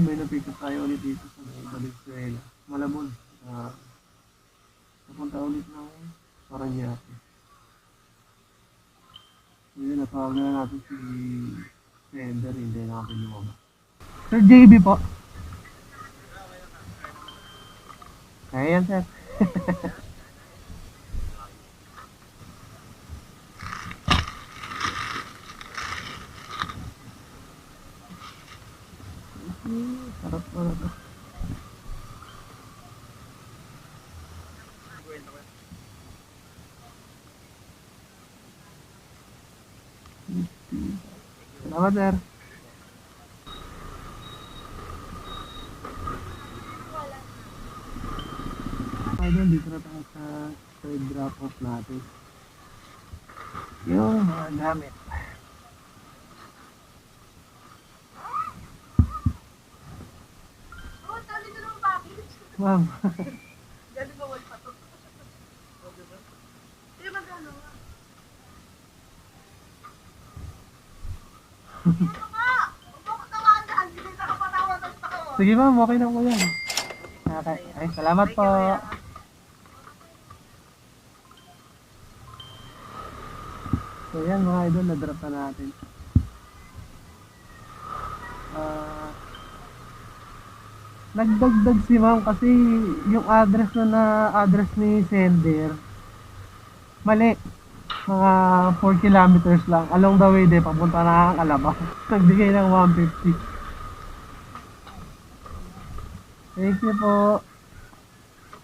May napick up tayo ulit dito sa may Valenzuela. Malabon. Uh, napunta ulit ng Paranaque. Yun, natawag na natin si Sender, hindi natin lumabas. Sir JB po. Ayan, sir. Hmm, Sarap na to. Salamat, sir. Idol, dito na tayo sa third drop off natin. Yung mga gamit. Oh, sabi ko ng package. Ma'am, Galing bawal pa to. Hindi magkano nga. Ano nga? Huwag mo ko tawagan. Hindi na kapatawa ng tao. sige ma'am, okay na po yan. Okay. Ay, salamat po. So yan mga idol, na-drop na natin. Ah, nagdagdag si ma'am kasi yung address na na-address ni sender, mali. Mga 4 kilometers lang. Along the way, de, papunta na ang Alabang. Nagbigay ng 150. Thank you po.